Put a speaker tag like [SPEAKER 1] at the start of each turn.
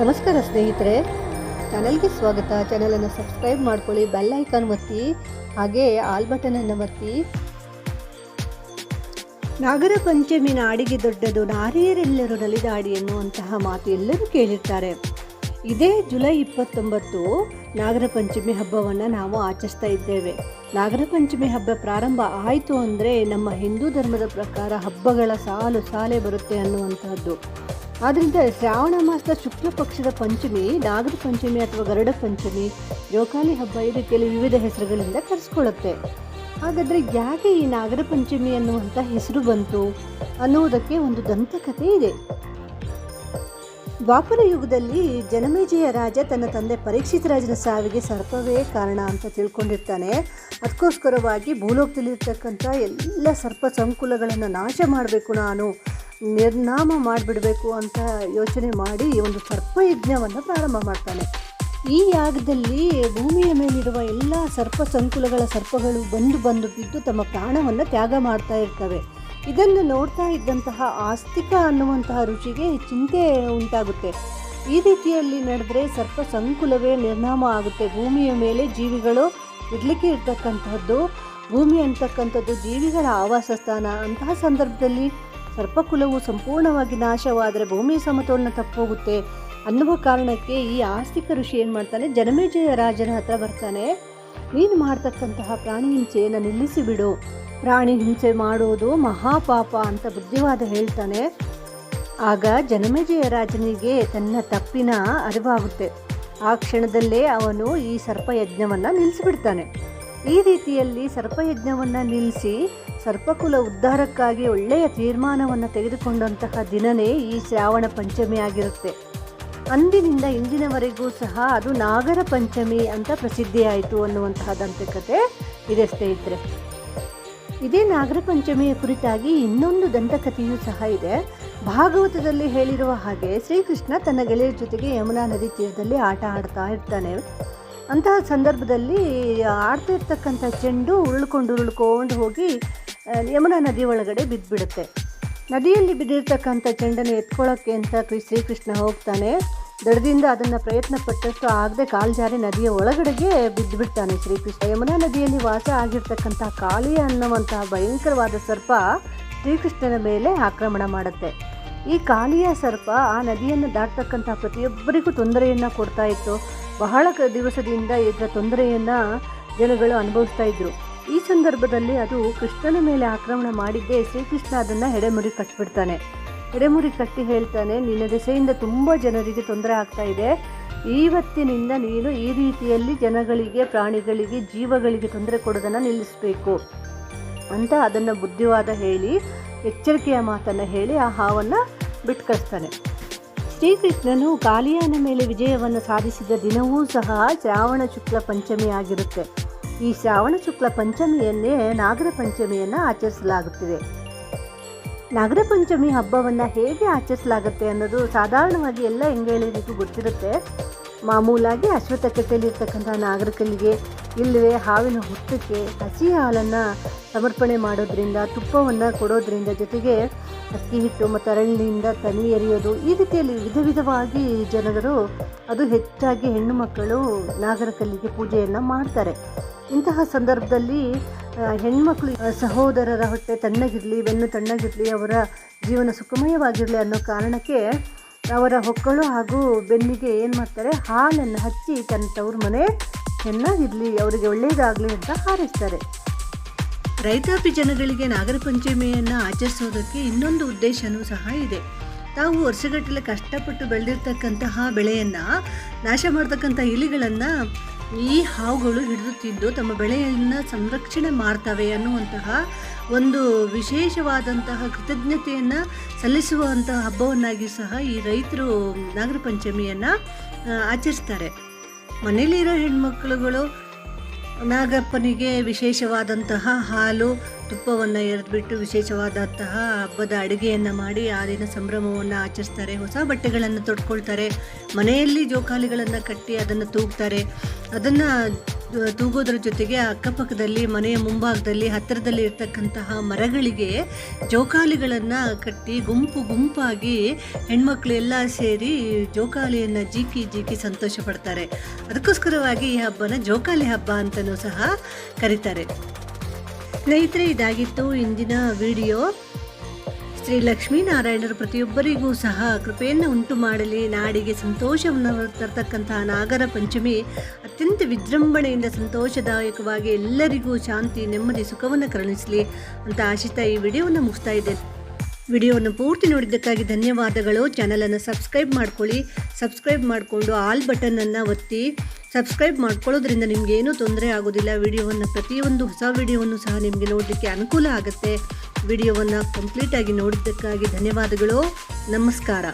[SPEAKER 1] ನಮಸ್ಕಾರ ಸ್ನೇಹಿತರೆ. ಚಾನಲ್ಗೆ ಸ್ವಾಗತ. ಚಾನಲನ್ನು ಸಬ್ಸ್ಕ್ರೈಬ್ ಮಾಡ್ಕೊಳ್ಳಿ, ಬೆಲ್ ಐಕಾನ್ ಒತ್ತಿ, ಹಾಗೆ ಆಲ್ ಬಟನನ್ನು ಒತ್ತಿ. ನಾಗರ ಪಂಚಮಿ ಅಡಿಗೆ ದೊಡ್ಡದು ನಾರಿಯರೆಲ್ಲರೂ ನಲಿದಾಡಿ ಎನ್ನುವಂತಹ ಮಾತು ಎಲ್ಲರೂ ಕೇಳಿರ್ತಾರೆ. ಇದೇ ಜುಲೈ ಇಪ್ಪತ್ತೊಂಬತ್ತು ನಾಗರ ಪಂಚಮಿ ಹಬ್ಬವನ್ನು ನಾವು ಆಚರಿಸ್ತಾ ಇದ್ದೇವೆ. ನಾಗರ ಪಂಚಮಿ ಹಬ್ಬ ಪ್ರಾರಂಭ ಆಯಿತು ಅಂದರೆ ನಮ್ಮ ಹಿಂದೂ ಧರ್ಮದ ಪ್ರಕಾರ ಹಬ್ಬಗಳ ಸಾಲು ಸಾಲೆ ಬರುತ್ತೆ ಅನ್ನುವಂಥದ್ದು ಆದ್ದರಿಂದ ಶ್ರಾವಣ ಮಾಸದ ಶುಕ್ಲ ಪಕ್ಷದ ಪಂಚಮಿ, ನಾಗರ ಪಂಚಮಿ ಅಥವಾ ಗರುಡ ಪಂಚಮಿ, ಜೋಕಾಲಿ ಹಬ್ಬ ಈ ರೀತಿಯಲ್ಲಿ ವಿವಿಧ ಹೆಸರುಗಳಿಂದ ಕರೆಸ್ಕೊಳ್ಳುತ್ತೆ. ಹಾಗಾದರೆ ಯಾಕೆ ಈ ನಾಗರ ಪಂಚಮಿ ಅನ್ನುವಂಥ ಹೆಸರು ಬಂತು ಅನ್ನುವುದಕ್ಕೆ ಒಂದು ದಂತಕಥೆ ಇದೆ. ದ್ವಾಪರ ಯುಗದಲ್ಲಿ ಜನಮೇಜಯ ರಾಜ ತನ್ನ ತಂದೆ ಪರೀಕ್ಷಿತ ರಾಜನ ಸಾವಿಗೆ ಸರ್ಪವೇ ಕಾರಣ ಅಂತ ತಿಳ್ಕೊಂಡಿರ್ತಾನೆ. ಅದಕ್ಕೋಸ್ಕರವಾಗಿ ಭೂಲೋಕದಲ್ಲಿರ್ತಕ್ಕಂಥ ಎಲ್ಲ ಸರ್ಪ ಸಂಕುಲಗಳನ್ನು ನಾಶ ಮಾಡಬೇಕು ನಾನು, ನಿರ್ನಾಮ ಮಾಡಿಬಿಡಬೇಕು ಅಂತ ಯೋಚನೆ ಮಾಡಿ ಒಂದು ಸರ್ಪಯಜ್ಞವನ್ನು ಪ್ರಾರಂಭ ಮಾಡ್ತಾನೆ. ಈ ಯಾಗದಲ್ಲಿ ಭೂಮಿಯ ಮೇಲಿರುವ ಎಲ್ಲ ಸರ್ಪ ಸಂಕುಲಗಳ ಸರ್ಪಗಳು ಬಂದು ಬಂದು ಬಿದ್ದು ತಮ್ಮ ಪ್ರಾಣವನ್ನು ತ್ಯಾಗ ಮಾಡ್ತಾ ಇರ್ತವೆ. ಇದನ್ನು ನೋಡ್ತಾ ಇದ್ದಂತಹ ಆಸ್ತಿಕ ಅನ್ನುವಂತಹ ರುಚಿಗೆ ಚಿಂತೆ ಉಂಟಾಗುತ್ತೆ. ಈ ರೀತಿಯಲ್ಲಿ ನಡೆದ್ರೆ ಸರ್ಪ ಸಂಕುಲವೇ ನಿರ್ನಾಮ ಆಗುತ್ತೆ. ಭೂಮಿಯ ಮೇಲೆ ಜೀವಿಗಳು ಇರಲಿಕ್ಕೆ ಇರ್ತಕ್ಕಂಥದ್ದು, ಭೂಮಿ ಅಂತಕ್ಕಂಥದ್ದು ಜೀವಿಗಳ ಆವಾಸ ಸ್ಥಾನ ಅಂತಹ ಸಂದರ್ಭದಲ್ಲಿ ಸರ್ಪಕುಲವು ಸಂಪೂರ್ಣವಾಗಿ ನಾಶವಾದರೆ ಭೂಮಿಯ ಸಮತೋಲನ ತಪ್ಪೋಗುತ್ತೆ ಅನ್ನುವ ಕಾರಣಕ್ಕೆ ಈ ಆಸ್ತಿಕ ಋಷಿ ಏನು ಮಾಡ್ತಾನೆ? ಜನಮೇಜಯ ರಾಜನ ಹತ್ರ ಬರ್ತಾನೆ. ನೀನು ಮಾಡ್ತಕ್ಕಂತಹ ಪ್ರಾಣಿ ಹಿಂಸೆಯನ್ನು ನಿಲ್ಲಿಸಿ ಬಿಡು. ಪ್ರಾಣಿ ಹಿಂಸೆ ಮಾಡೋದು ಮಹಾಪಾಪ ಅಂತ ಬುದ್ಧಿವಾದ ಹೇಳ್ತಾನೆ. ಆಗ ಜನಮೇಜಯ ರಾಜನಿಗೆ ತನ್ನ ತಪ್ಪಿನ ಅರಿವಾಗುತ್ತೆ. ಆ ಕ್ಷಣದಲ್ಲೇ ಅವನು ಈ ಸರ್ಪಯಜ್ಞವನ್ನು ನಿಲ್ಲಿಸಿಬಿಡ್ತಾನೆ ಈ ರೀತಿಯಲ್ಲಿ ಸರ್ಪಯಜ್ಞವನ್ನು ನಿಲ್ಲಿಸಿ ಸರ್ಪಕುಲ ಉದ್ಧಾರಕ್ಕಾಗಿ ಒಳ್ಳೆಯ ತೀರ್ಮಾನವನ್ನು ತೆಗೆದುಕೊಂಡಂತಹ ದಿನವೇ ಈ ಶ್ರಾವಣ ಪಂಚಮಿ ಆಗಿರುತ್ತೆ. ಅಂದಿನಿಂದ ಇಂದಿನವರೆಗೂ ಸಹ ಅದು ನಾಗರ ಪಂಚಮಿ ಅಂತ ಪ್ರಸಿದ್ಧಿಯಾಯಿತು ಅನ್ನುವಂತಹ ದಂತಕತೆ ಇದೆ ಸ್ನೇಹಿತರೆ. ಇದೇ ನಾಗರ ಪಂಚಮಿಯ ಕುರಿತಾಗಿ ಇನ್ನೊಂದು ದಂತಕಥೆಯೂ ಸಹ ಇದೆ. ಭಾಗವತದಲ್ಲಿ ಹೇಳಿರುವ ಹಾಗೆ ಶ್ರೀಕೃಷ್ಣ ತನ್ನ ಗೆಳೆಯರ ಜೊತೆಗೆ ಯಮುನಾ ನದಿ ತೀರದಲ್ಲಿ ಆಟ ಆಡ್ತಾ ಇರ್ತಾನೆ. ಅಂತಹ ಸಂದರ್ಭದಲ್ಲಿ ಆಡ್ತಾ ಇರ್ತಕ್ಕಂಥ ಚೆಂಡು ಉರುಳ್ಕೊಂಡು ಉರುಳ್ಕೊಂಡು ಹೋಗಿ ಯಮುನಾ ನದಿ ಒಳಗಡೆ ಬಿದ್ದುಬಿಡುತ್ತೆ ನದಿಯಲ್ಲಿ ಬಿದ್ದಿರ್ತಕ್ಕಂಥ ಚೆಂಡನ್ನು ಎತ್ಕೊಳ್ಳೋಕ್ಕೆ ಅಂತ ಶ್ರೀಕೃಷ್ಣ ಹೋಗ್ತಾನೆ. ದಡದಿಂದ ಅದನ್ನು ಪ್ರಯತ್ನ ಪಟ್ಟಷ್ಟು ಆಗದೆ ಕಾಲು ಜಾರಿ ನದಿಯ ಒಳಗಡೆಗೆ ಬಿದ್ದುಬಿಡ್ತಾನೆ ಶ್ರೀಕೃಷ್ಣ. ಯಮುನಾ ನದಿಯಲ್ಲಿ ವಾಸ ಆಗಿರ್ತಕ್ಕಂಥ ಕಾಳಿ ಅನ್ನುವಂತಹ ಭಯಂಕರವಾದ ಸರ್ಪ ಶ್ರೀಕೃಷ್ಣನ ಮೇಲೆ ಆಕ್ರಮಣ ಮಾಡುತ್ತೆ. ಈ ಕಾಳಿಯ ಸರ್ಪ ಆ ನದಿಯನ್ನು ದಾಟ್ತಕ್ಕಂಥ ಪ್ರತಿಯೊಬ್ಬರಿಗೂ ತೊಂದರೆಯನ್ನು ಕೊಡ್ತಾ ಇತ್ತು. ಬಹಳ ದಿವಸದಿಂದ ಇದರ ತೊಂದರೆಯನ್ನು ಜನಗಳು ಅನುಭವಿಸ್ತಾ ಇದ್ರು. ಈ ಸಂದರ್ಭದಲ್ಲಿ ಅದು ಕೃಷ್ಣನ ಮೇಲೆ ಆಕ್ರಮಣ ಮಾಡಿದ್ದೇ ಶ್ರೀಕೃಷ್ಣ ಅದನ್ನು ಹೆಡೆಮುರಿ ಕಟ್ಟಿಬಿಡ್ತಾನೆ ಹೆಡೆಮುರಿ ಕಟ್ಟಿ ಹೇಳ್ತಾನೆ, ನಿನ್ನ ದೆಸೆಯಿಂದ ತುಂಬ ಜನರಿಗೆ ತೊಂದರೆ ಆಗ್ತಾ ಇದೆ. ಇವತ್ತಿನಿಂದ ನೀನು ಈ ರೀತಿಯಲ್ಲಿ ಜನಗಳಿಗೆ, ಪ್ರಾಣಿಗಳಿಗೆ, ಜೀವಗಳಿಗೆ ತೊಂದರೆ ಕೊಡೋದನ್ನು ನಿಲ್ಲಿಸಬೇಕು. ಅಂತ ಅದನ್ನು ಬುದ್ಧಿವಾದ ಹೇಳಿ, ಎಚ್ಚರಿಕೆಯ ಮಾತನ್ನು ಹೇಳಿ ಆ ಹಾವನ್ನು ಬಿಟ್ಕರ್ತಾನೆ ಶ್ರೀಕೃಷ್ಣನು ಗಾಲಿಯಾನ ಮೇಲೆ ವಿಜಯವನ್ನು ಸಾಧಿಸಿದ ದಿನವೂ ಸಹ ಶ್ರಾವಣ ಶುಕ್ಲ ಪಂಚಮಿ ಆಗಿರುತ್ತೆ. ಈ ಶ್ರಾವಣ ಶುಕ್ಲ ಪಂಚಮಿಯನ್ನೇ ನಾಗರ ಪಂಚಮಿಯನ್ನು ಆಚರಿಸಲಾಗುತ್ತಿದೆ. ನಾಗರ ಪಂಚಮಿ ಹಬ್ಬವನ್ನು ಹೇಗೆ ಆಚರಿಸಲಾಗುತ್ತೆ ಅನ್ನೋದು ಸಾಧಾರಣವಾಗಿ ಎಲ್ಲ ಹೆಂಗೇಳಿರಿಗೂ ಗೊತ್ತಿರುತ್ತೆ. ಮಾಮೂಲಾಗಿ ಅಶ್ವತ್ಥ ಕೆಟ್ಟೆಯಲ್ಲಿರ್ತಕ್ಕಂಥ ನಾಗರಿಕರಿಗೆ ಇಲ್ಲವೇ ಹಾವಿನ ಹುಟ್ಟಕ್ಕೆ ಹಸಿ ಹಾಲನ್ನು ಸಮರ್ಪಣೆ ಮಾಡೋದ್ರಿಂದ, ತುಪ್ಪವನ್ನು ಕೊಡೋದ್ರಿಂದ ಜೊತೆಗೆ ಅಕ್ಕಿ ಹಿಟ್ಟು ಮತ್ತು ಅರಳಿನಿಂದ ತನಿ ಎರೆಯೋದು, ಈ ರೀತಿಯಲ್ಲಿ ವಿಧ ವಿಧವಾಗಿ ಜನರು ಅದು ಹೆಚ್ಚಾಗಿ ಹೆಣ್ಣು ಮಕ್ಕಳು ನಾಗರಕಲ್ಲಿಗೆ ಪೂಜೆಯನ್ನು ಮಾಡ್ತಾರೆ. ಇಂತಹ ಸಂದರ್ಭದಲ್ಲಿ ಹೆಣ್ಮಕ್ಳು ಸಹೋದರರ ಹೊಟ್ಟೆ ತಣ್ಣಗಿರಲಿ, ಬೆನ್ನು ತಣ್ಣಗಿರಲಿ, ಅವರ ಜೀವನ ಸುಖಮಯವಾಗಿರಲಿ ಅನ್ನೋ ಕಾರಣಕ್ಕೆ ಅವರ ಹೊಕ್ಕಳು ಹಾಗೂ ಬೆನ್ನಿಗೆ ಏನು ಮಾಡ್ತಾರೆ? ಹಾಲನ್ನು ಹಚ್ಚಿ ತನ್ನ ತವ್ರ ಮನೆ ಚೆನ್ನಾಗಿರಲಿ, ಅವರಿಗೆ ಒಳ್ಳೆಯದಾಗಲಿ ಅಂತ ಹಾರೈಸ್ತಾರೆ. ರೈತಾಪಿ ಜನಗಳಿಗೆ ನಾಗರ ಪಂಚಮಿಯನ್ನು ಆಚರಿಸೋದಕ್ಕೆ ಇನ್ನೊಂದು ಉದ್ದೇಶವೂ ಸಹ ಇದೆ. ತಾವು ವರ್ಷಗಟ್ಟಲೆ ಕಷ್ಟಪಟ್ಟು ಬೆಳೆದಿರ್ತಕ್ಕಂತಹ ಬೆಳೆಯನ್ನು ನಾಶ ಮಾಡ್ತಕ್ಕಂಥ ಇಲಿಗಳನ್ನು ಈ ಹಾವುಗಳು ಹಿಡಿದು ತಿಂದು ತಮ್ಮ ಬೆಳೆಯನ್ನು ಸಂರಕ್ಷಣೆ ಮಾಡ್ತವೆ ಅನ್ನುವಂತಹ ಒಂದು ವಿಶೇಷವಾದಂತಹ ಕೃತಜ್ಞತೆಯನ್ನು ಸಲ್ಲಿಸುವಂತಹ ಹಬ್ಬವನ್ನಾಗಿ ಸಹ ಈ ರೈತರು ನಾಗರ ಪಂಚಮಿಯನ್ನು ಆಚರಿಸ್ತಾರೆ. ಮನೇಲಿರೋ ಹೆಣ್ಮಕ್ಳುಗಳು ನಾಗಪ್ಪನಿಗೆ ವಿಶೇಷವಾದಂತಹ ಹಾಲು ತುಪ್ಪವನ್ನು ಎರೆದ್ಬಿಟ್ಟು ವಿಶೇಷವಾದಂತಹ ಹಬ್ಬದ ಅಡುಗೆಯನ್ನು ಮಾಡಿ ಆ ದಿನ ಸಂಭ್ರಮವನ್ನು ಆಚರಿಸ್ತಾರೆ. ಹೊಸ ಬಟ್ಟೆಗಳನ್ನು ತೊಡ್ಕೊಳ್ತಾರೆ. ಮನೆಯಲ್ಲಿ ಜೋಕಾಲಿಗಳನ್ನು ಕಟ್ಟಿ ಅದನ್ನು ತೂಗ್ತಾರೆ. ಅದನ್ನು ತೂಗೋದ್ರ ಜೊತೆಗೆ ಅಕ್ಕಪಕ್ಕದಲ್ಲಿ, ಮನೆಯ ಮುಂಭಾಗದಲ್ಲಿ, ಹತ್ತಿರದಲ್ಲಿ ಇರ್ತಕ್ಕಂತಹ ಮರಗಳಿಗೆ ಜೋಕಾಲಿಗಳನ್ನು ಕಟ್ಟಿ ಗುಂಪು ಗುಂಪಾಗಿ ಹೆಣ್ಮಕ್ಳು ಎಲ್ಲ ಸೇರಿ ಜೋಕಾಲಿಯನ್ನು ಜೀಕಿ ಜೀಕಿ ಸಂತೋಷ ಪಡ್ತಾರೆ. ಅದಕ್ಕೋಸ್ಕರವಾಗಿ ಈ ಹಬ್ಬನ ಜೋಕಾಲಿ ಹಬ್ಬ ಅಂತಲೂ ಸಹ ಕರೀತಾರೆ. ಸ್ನೇಹಿತರೆ, ಇದಾಗಿತ್ತು ಇಂದಿನ ವಿಡಿಯೋ. ಶ್ರೀ ಲಕ್ಷ್ಮೀನಾರಾಯಣರು ಪ್ರತಿಯೊಬ್ಬರಿಗೂ ಸಹ ಕೃಪೆಯನ್ನು ಉಂಟು ಮಾಡಲಿ, ನಾಡಿಗೆ ಸಂತೋಷವನ್ನು ತರತಕ್ಕಂತಹ ನಾಗರ ಪಂಚಮಿ ಅತ್ಯಂತ ವಿಜೃಂಭಣೆಯಿಂದ ಸಂತೋಷದಾಯಕವಾಗಿ ಎಲ್ಲರಿಗೂ ಶಾಂತಿ, ನೆಮ್ಮದಿ, ಸುಖವನ್ನು ಕರುಣಿಸಲಿ ಅಂತ ಆಶಿತಾ ಈ ವಿಡಿಯೋವನ್ನು ಮುಗಿಸ್ತಾ ಇದ್ದೇನೆ ವಿಡಿಯೋವನ್ನು ಪೂರ್ತಿ ನೋಡಿದ್ದಕ್ಕಾಗಿ ಧನ್ಯವಾದಗಳು. ಚಾನಲನ್ನು ಸಬ್ಸ್ಕ್ರೈಬ್ ಮಾಡ್ಕೊಳ್ಳಿ. ಸಬ್ಸ್ಕ್ರೈಬ್ ಮಾಡಿಕೊಂಡು ಆಲ್ ಬಟನನ್ನು ಒತ್ತಿ. ಸಬ್ಸ್ಕ್ರೈಬ್ ಮಾಡ್ಕೊಳ್ಳೋದ್ರಿಂದ ನಿಮ್ಗೆ ಏನೂ ತೊಂದರೆ ಆಗೋದಿಲ್ಲ. ವಿಡಿಯೋವನ್ನು ಪ್ರತಿಯೊಂದು ಹೊಸ ವಿಡಿಯೋವನ್ನು ಸಹ ನಿಮಗೆ ನೋಡಲಿಕ್ಕೆ ಅನುಕೂಲ ಆಗುತ್ತೆ. ವಿಡಿಯೋವನ್ನು ಕಂಪ್ಲೀಟಾಗಿ ನೋಡಿದ್ದಕ್ಕಾಗಿ ಧನ್ಯವಾದಗಳು. ನಮಸ್ಕಾರ.